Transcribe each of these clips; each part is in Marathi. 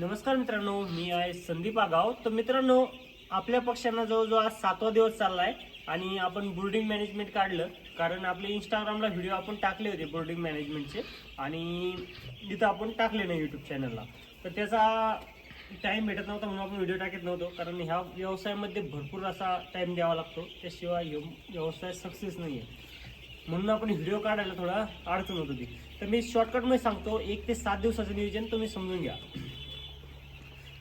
नमस्कार मित्रांनो मी आहे संदीप आगाव. तर मित्रांनो आपल्या पक्षांना जवळजवळ आज सातवा दिवस चालला आहे आणि आपण बोर्डिंग मॅनेजमेंट काढलं. कारण आपले इंस्टाग्रामला व्हिडिओ आपण टाकले होते बोर्डिंग मॅनेजमेंटचे आणि तिथं आपण टाकले नाही यूट्यूब चॅनलला तर त्याचा टाईम भेटत नव्हता म्हणून आपण व्हिडिओ टाकत नव्हतो. कारण ह्या व्यवसायामध्ये भरपूर असा टाईम द्यावा लागतो. त्याशिवाय व्यवसाय सक्सेस नाही आहे म्हणून आपण व्हिडिओ काढायला थोडा अडचण होत होती. तर मी शॉर्टकटमध्ये सांगतो एक ते सात दिवसाचं नियोजन तुम्ही समजून घ्या.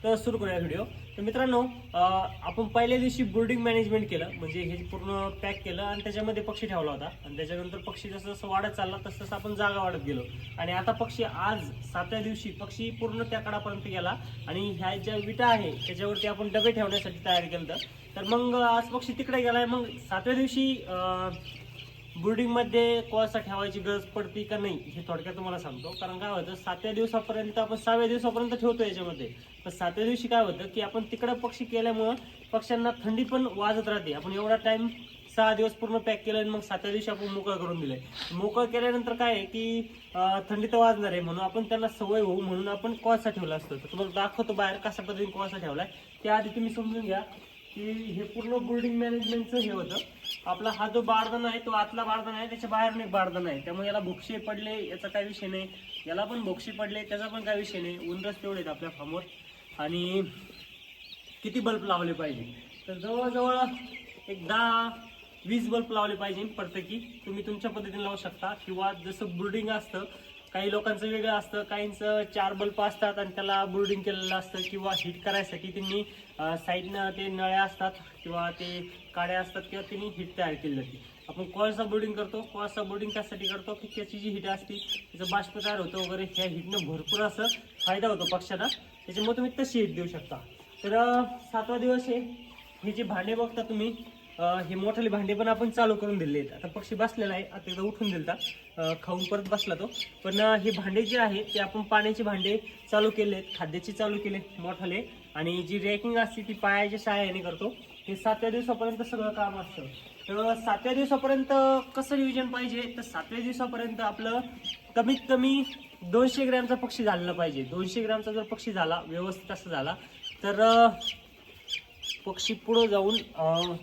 तर सुरू करूया व्हिडिओ तर मित्रांनो आपण पहिल्या दिवशी बोर्डिंग मॅनेजमेंट केलं. म्हणजे हे पूर्ण पॅक केलं आणि त्याच्यामध्ये पक्षी ठेवला होता. आणि त्याच्यानंतर पक्षी जसं जसं वाढत चालला तसं तसं आपण जागा वाढत गेलो. आणि आता पक्षी आज सातव्या दिवशी पक्षी पूर्ण त्या कडापर्यंत गेला. आणि ह्या ज्या विटा आहे त्याच्यावरती आपण डबे ठेवण्यासाठी तयार केलं तर मग आज पक्षी तिकडे गेलाय. मग सातव्या दिवशी बोर्डिंगमध्ये कोळसा ठेवायची गरज पडते का नाही हे थोडक्यात तुम्हाला सांगतो. कारण काय होतं सातव्या दिवसापर्यंत आपण सहाव्या दिवसापर्यंत ठेवतो याच्यामध्ये. पण सातव्या दिवशी काय होतं की आपण तिकडं पक्षी केल्यामुळं पक्ष्यांना थंडी पण वाजत राहते. आपण एवढा टाइम सहा दिवस पूर्ण पॅक केलं आणि मग सातव्या दिवशी आपण मोकळं करून दिलंय. मोकळं केल्यानंतर काय आहे की थंडी तर वाजणार आहे म्हणून आपण त्यांना सवय होऊ म्हणून आपण कोळसा ठेवला असतो. तर तुम्हाला दाखवतो बाहेर कशा पद्धतीने कोळसा ठेवलाय. त्याआधी तुम्ही समजून घ्या. की हे पूर्ण बोर्डिंग मॅनेजमेंटचं हे होतं. आपला हा जो बारदाना आहे तो आतला बारदाना आहे त्याच्या बाहेरून एक बारदाना आहे. त्यामुळे याला भोक्षे पडले याचा काय विषय नाही. याला पण भोक्षे पडले त्याचा पण काही विषय नाही. उंदरच तेवढे आहेत आपल्या फार्मवर आणि किती बल्ब लावले पाहिजे? तर जवळजवळ एक दहा वीस बल्ब लावले पाहिजे प्रत्येकी. तुम्ही तुमच्या पद्धतीने लावू शकता. किंवा जसं ब्रुडिंग असतं काही लोकांचं वेगळं असतं काहींचं चार बल्ब असतात आणि त्याला ब्रुडिंग केलेलं असतं किंवा हीट करायसाठी त्यांनी साईडनं ते नळ्या असतात किंवा ते काड्या असतात किंवा त्यांनी हीट तयार केली जाते आपण कॉलचा बोर्डिंग करतो कॉलचा बोर्डिंग त्यासाठी करतो की त्याची जी हीट असते त्याचं बाष्प तयार होतं वगैरे ह्या हीटनं भरपूर असं फायदा होतो पक्षाला त्याच्यामुळे तुम्ही तशी हीट देऊ शकता. तर सातवा दिवस आहे हे जे भांडे बघता तुम्ही हे मोठाले भांडे पण आपण चालू करून दिले आहेत. आता पक्षी बसलेला आहे. आता एकदा उठून दिलता. खाऊन परत बसला तो. पण हे भांडे जे आहे ते आपण पाण्याचे भांडे चालू केले आहेत खाद्याचे चालू केले मोठाले. आणि जी रॅकिंग असते ती पायाच्या सहाय्याने करतो. हे सातव्या दिवसापर्यंत सगळं काम असतं. तर सातव्या दिवसापर्यंत कसं नियोजन पाहिजे? तर सातव्या दिवसापर्यंत आपलं कमीत कमी दोनशे ग्रॅमचा पक्षी झालेला पाहिजे. दोनशे ग्रॅमचा जर पक्षी झाला व्यवस्थित असं झाला तर पक्षी पुढं जाऊन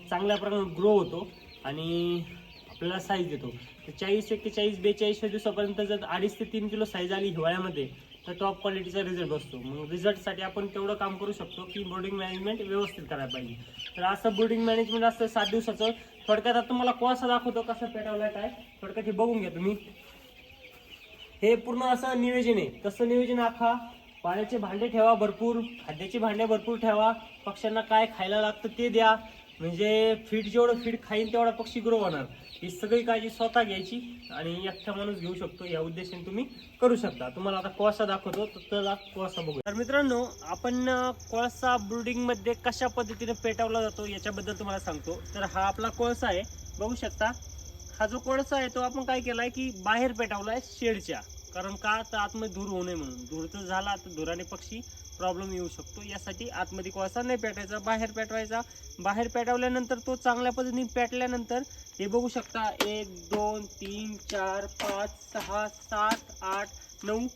चांगल्या प्रकारे ग्रो होतो आणि आपल्याला साईज देतो. तर चाळीस एक्केचाळीस बेचाळीसच्या दिवसापर्यंत जर अडीच ते तीन किलो साईज आली हिवाळ्यामध्ये तर टॉप क्वालिटीचा रिझल्ट असतो मग रिझल्टसाठी आपण तेवढं काम करू शकतो की बोर्डिंग मॅनेजमेंट व्यवस्थित करायला पाहिजे. तर असं बोर्डिंग मॅनेजमेंट असतं सात दिवसाचं थोडक्यात आता तुम्हाला कोळसा दाखवतो कसं पेटवलाय काय. थोडक्यात हे बघून घ्या तुम्ही. हे पूर्ण असं नियोजन आहे. तसं नियोजन आखा. पाण्याचे भांडे ठेवा भरपूर खाद्याचे भांडे भरपूर ठेवा. पक्ष्यांना काय खायला लागतं ते द्या. म्हणजे फीड जेवढं फीड खाईन तेवढा पक्षी ग्रो होणार. ही सगळी काळजी स्वतः घ्यायची आणि एकटा माणूस घेऊ शकतो. या उद्देशाने तुम्ही करू शकता. तुम्हाला आता कोळसा दाखवतो. तर त्याला कोळसा बघू तर मित्रांनो आपण कोळसा ब्रुडिंगमध्ये कशा पद्धतीने पेटवला जातो याच्याबद्दल तुम्हाला सांगतो. तर हा आपला कोळसा आहे. बघू शकता. हा जो कोळसा आहे तो आपण काय केलाय की बाहेर पेटवला आहे शेडच्या. कारण का तर आतमध्ये धूर होऊ नये म्हणून. धूर जर झाला तर धुराने पक्षी प्रॉब्लेम येऊ शकतो. यासाठी आतमध्ये कोळसा नाही पेटायचा बाहेर पेटवायचा. बाहेर पेटवल्यानंतर तो चांगल्या पद्धतीने पेटल्यानंतर हे बघू शकता. एक दोन तीन चार पाच सहा सात आठ नऊ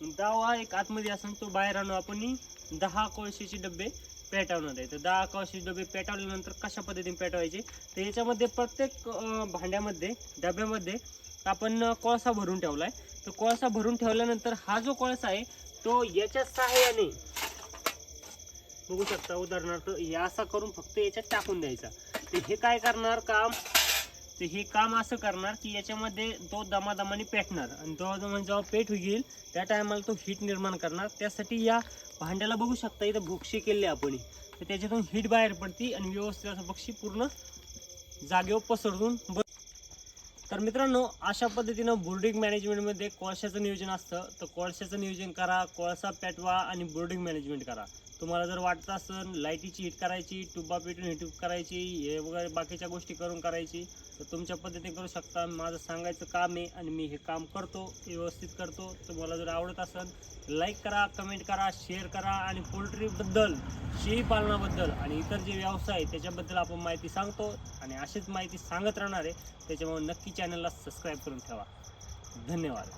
दहा एक आतमध्ये असून तो बाहेर आणू आपण दहा कोळशीचे डबे पेटवणार आहे. तर दहा कोळशीचे डबे पेटवल्यानंतर कशा पद्धतीने पेटवायचे? तर याच्यामध्ये प्रत्येक भांड्यामध्ये डब्यामध्ये आपण कोळसा भरून ठेवलाय. तर कोळसा भरून ठेवल्यानंतर हा जो कोळसा आहे तो याच्या सहाय्याने बघू शकता उदाहरणार्थ या असा करून फक्त याच्यात टाकून द्यायचा. तर हे काय करणार काम? तर हे काम असं करणार की याच्यामध्ये तो दमादमाने पेटणार. आणि तो दमा जेव्हा पेट होईल त्या टायमाला तो हीट निर्माण करणार. त्यासाठी या भांड्याला बघू शकता इथं भोक्षे केले आपण. तर त्याच्यातून हीट बाहेर पडते आणि व्यवस्थित असं पक्षी पूर्ण जागेवर पसरून तर मित्रांनो अशा पद्धतीनं बोर्डिंग मॅनेजमेंटमध्ये कोळशाचं नियोजन असतं. तर कोळशाचं नियोजन करा कोळसा पेटवा आणि बोर्डिंग मॅनेजमेंट करा. तुम्हाला जर वाटत असेल लाईटीची हिट करायची टुबा पेटून हिट करायची हे वगैरे बाकीच्या गोष्टी करून करायची तर तुमच्या पद्धतीने करू शकता. माझं सांगायचं काम आहे आणि मी हे काम करतो व्यवस्थित करतो. तुम्हाला जर आवडत असेल लाईक करा कमेंट करा शेअर करा आणि पोल्ट्रीबद्दल शेळी पालनाबद्दल आणि इतर जे व्यवसाय आहे त्याच्याबद्दल आपण माहिती सांगतो. आणि अशीच माहिती सांगत राहणार आहे. त्याच्यामुळे नक्की चॅनलला सबस्क्राईब करून ठेवा. धन्यवाद.